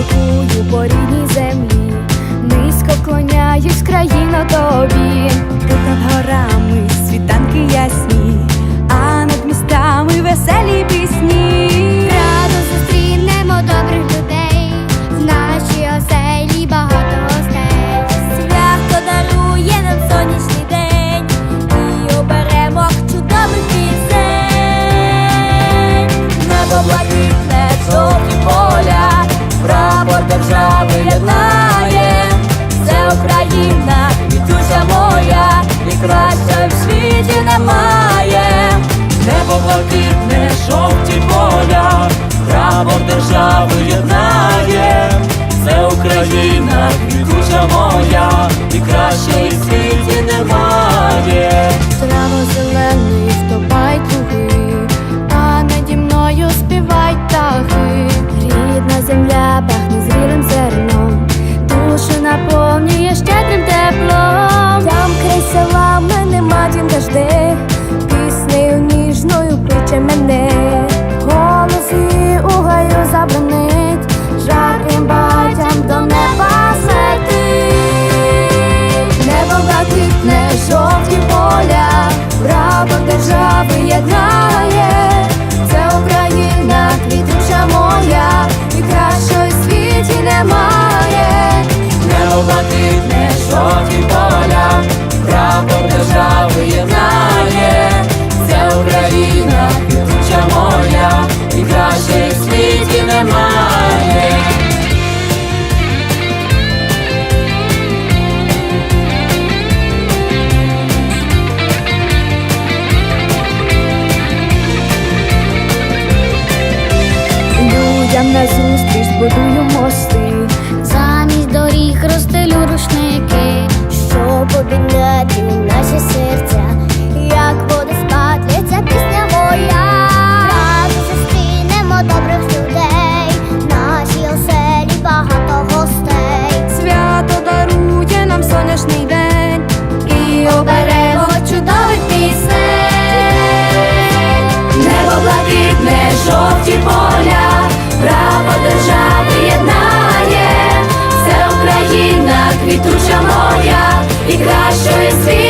крокую по рідній землі, низько вклоняюсь країно тобі. щастя в світі немає, небо блакитне, жовті поля, прапор держави єднає, це Україна, квітуча моя. I saw. show you see